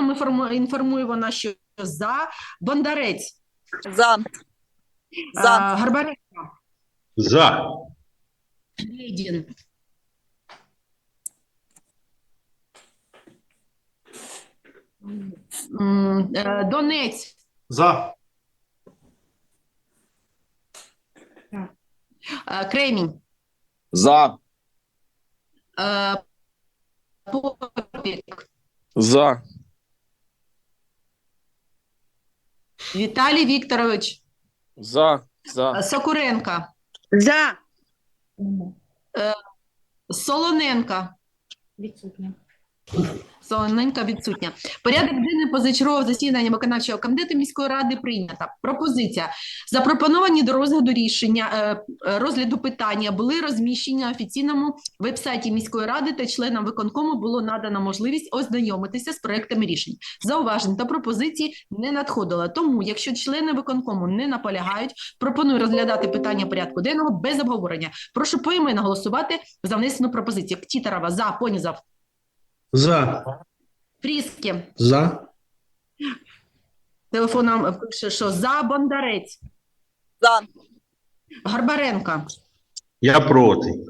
нам інформує, інформує вона, що за. Бондарець. За. За. Гарбаренко. За. Лєдін. Е, Донець. За. Е, Кремінь. За. Е, Попік. За. Віталій Вікторович. За. За. Е, Сокуренко. За. Солоненко. Відсутня. Солоненка відсутня. Порядок денний позачергового засідання виконавчого комітету міської ради прийнята. Пропозиція. Запропоновані до розгляду рішення е, розгляду питання були розміщені на офіційному вебсайті міської ради та членам виконкому було надано можливість ознайомитися з проектами рішень. Зауважень та пропозицій не надходило. Тому, якщо члени виконкому не наполягають, пропоную розглядати питання порядку денного без обговорення. Прошу поіменно голосувати за внесену пропозицію. Ктітарова за Понізав. За. Фріске. За. Телефоном пише, що за Бондарець. За. Гарбаренко. Я проти.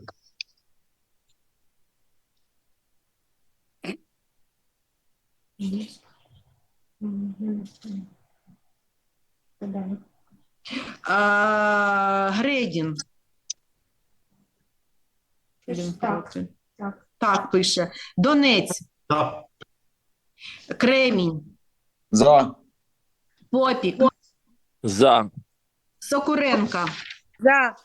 А, Гредін. Він проти. Так. Пише. Донець. За. Кремінь. За. Попік. За. Сокуренка. За.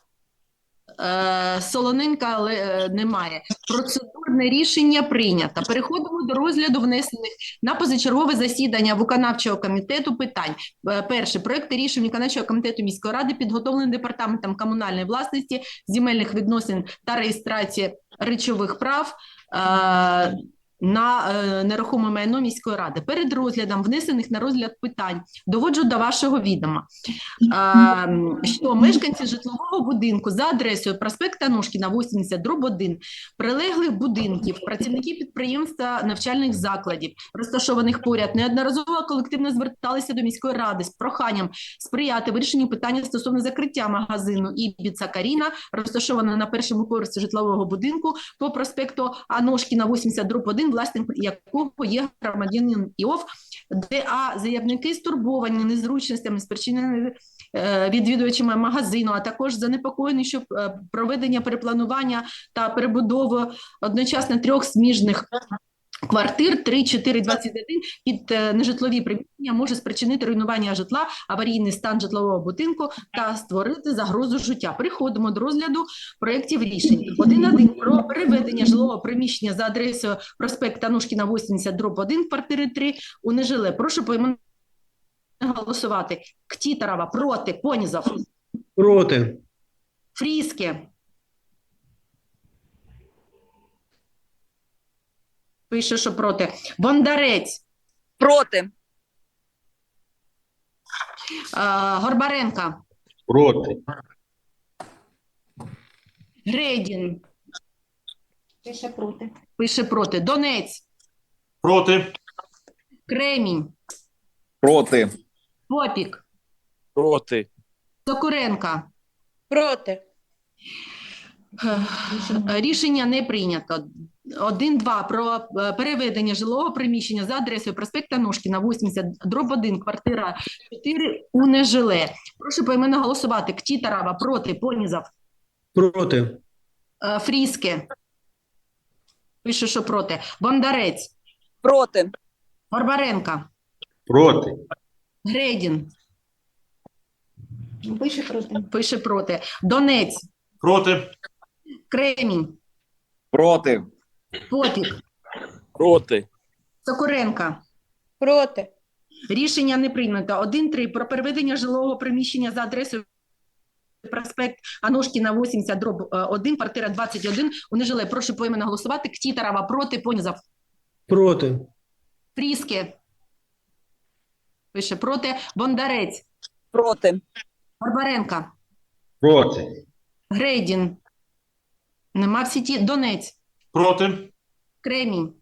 Е, Солоненка але е, немає. Процедурне рішення прийнято. Переходимо до розгляду внесених на позачергове засідання виконавчого комітету питань. Е, Перше проекти рішень виконавчого комітету міської ради підготовлені департаментом комунальної власності, земельних відносин та реєстрації речових прав. На е, нерухоме майно міської ради. Перед розглядом внесених на розгляд питань доводжу до вашого відома, Ем, що мешканці житлового будинку за адресою проспект Анушкіна, 80, дроб 1, прилеглих будинків, працівники підприємства навчальних закладів, розташованих поряд, неодноразово колективно зверталися до міської ради з проханням сприяти вирішенню питання стосовно закриття магазину Ібіца Каріна, розташованого на першому поверсі житлового будинку по проспекту Аношкіна, 80, дроб 1, власником якого є громадянин ІОВ, де а заявники стурбовані незручностями, спричиненими е, відвідувачами магазину, а також занепокоєні, що е, проведення перепланування та перебудови одночасно трьох сміжних квартир 3, 4, 21 під е, нежитлові приміщення може спричинити руйнування житла, аварійний стан житлового будинку та створити загрозу життя. Переходимо до розгляду проєктів рішень. 1.1 про переведення жилого приміщення за адресою проспект Анушкіна, 80, дроб 1, квартири 3 у нежиле. Прошу поіменно голосувати. Ктітарова проти, Понізов, Проти. Фріске. Пише, що проти. Бондарець, Проти. а, Горбаренко, Проти. Гредін. Пише проти. Пише проти. Донець, Проти. Кремінь, Проти. Попік, Проти. Сокуренко. Проти. Е, Рішення не прийнято. 1-2 про е, переведення жилого приміщення за адресою проспекта Ножкіна, 80, дроб 1, квартира 4 у нежиле. Прошу поіменно голосувати. Ктітарава проти, Понізов, Проти. е, Фріске. Пише, що проти. Бондарець, Проти. Горбаренко, Проти. Гредін. Пише проти. Пише проти. Донець, Проти. Кремінь, Проти. Попік, Проти. Сокуренко. Проти. Рішення не прийнято. 1-3 про переведення жилого приміщення за адресою проспект Анушкіна, 80, дроб 1, квартира 21 у нежиле. Прошу поіменно голосувати. Ктітарова проти, Понізов. Проти. Фріске. Пише проти. Бондарець. Проти. Горбаренко. Проти. Грейдін. Нема в сіті. Донець. Проти. Кремінь.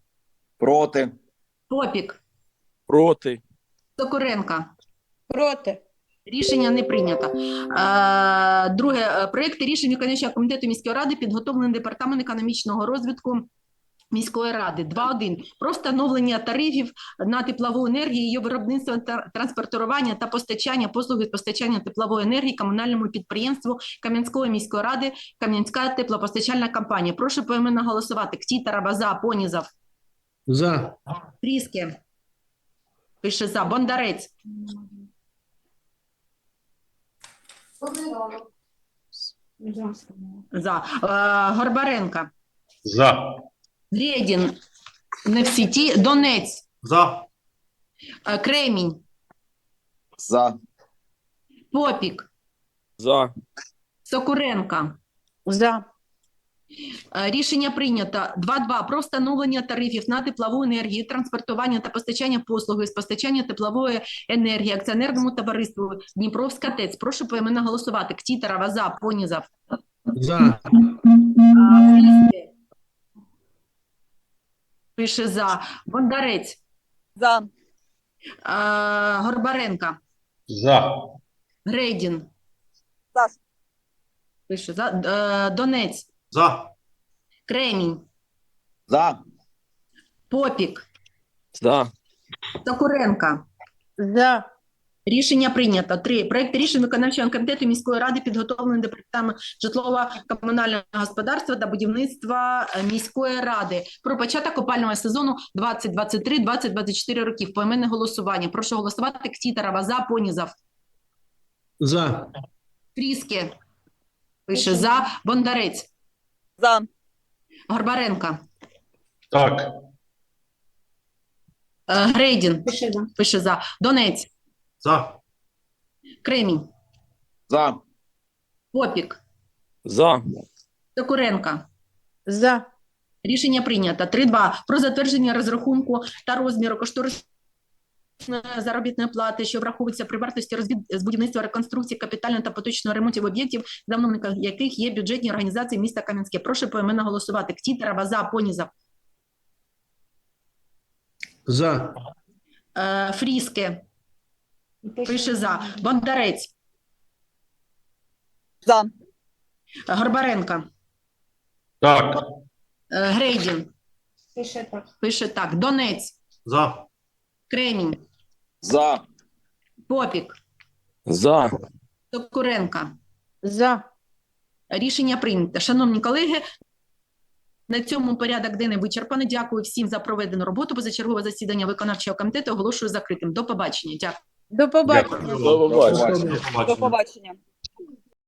Проти. Попік. Проти. Сокоренка. Проти. Рішення не прийнято. Е, Друге, е, проекти рішень виконавчого комітету міської ради підготовлений департамент економічного розвитку міської ради. 2.1. Про встановлення тарифів на теплову енергію, її виробництво, транспортування та постачання послуги з постачання теплової енергії комунальному підприємству Кам'янської міської ради Кам'янська теплопостачальна компанія. Прошу поіменно голосувати. Ктітара, База, Понізов, За. Тріске. Пише за. Бондарець. За. За. Е, Горбаренка. За. Гредін. Не в сіті. Донець. За. Е, Кремінь. За. Попік. За. Сокуренка. За. Е, Рішення прийнято. 2.2. Про встановлення тарифів на теплову енергію, транспортування та постачання послуги з постачання теплової енергії акціонерному товариству Дніпровська ТЕЦ. Прошу поіменно голосувати. Ктітара, Ваза, Понізов. За. Фріске. Пише за. Бондарець. За. Е, Горбаренка. За. Грейдін. За. Пише за. Е, Донець. За. Кремінь. За. Попік. За. Сокуренка. За. Рішення прийнято. Три. Проект рішень виконавчого комітету міської ради підготовлений департамент житлово-комунального господарства та будівництва е, міської ради про початок опального сезону 2023-2024 років. Поіменне голосування. Прошу голосувати. Ктітара, Ваза, Понізов. За. Фріске. Пише за. Бондарець. За. Горбаренка. Так. Е, Грейдін. Пиши за. Пише за. Донець. За. Кремінь. За. Попік. За. Сокуренка. За. Рішення прийнято. 3.2. Про затвердження розрахунку та розміру кошторисної заробітної плати, що враховується при вартості розвід... з будівництва реконструкції капітального та поточного ремонтів об'єктів, замовником яких є бюджетні організації міста Кам'янське. Прошу поіменно голосувати. Ктітера, Ваза, Понізов, За. е, Фріске, пише за, Бондарець, За. Горбаренко, Так. е, Грейдін, Пиши так. пише так, Донець, За. Кремінь, За. Попік, За. Сокуренко. За. Рішення прийнято. Шановні колеги, на цьому порядок денний вичерпаний. Дякую всім за проведену роботу. Позачергове засідання виконавчого комітету оголошую закритим. До побачення. Дякую. До побачення. До побачення. До побачення.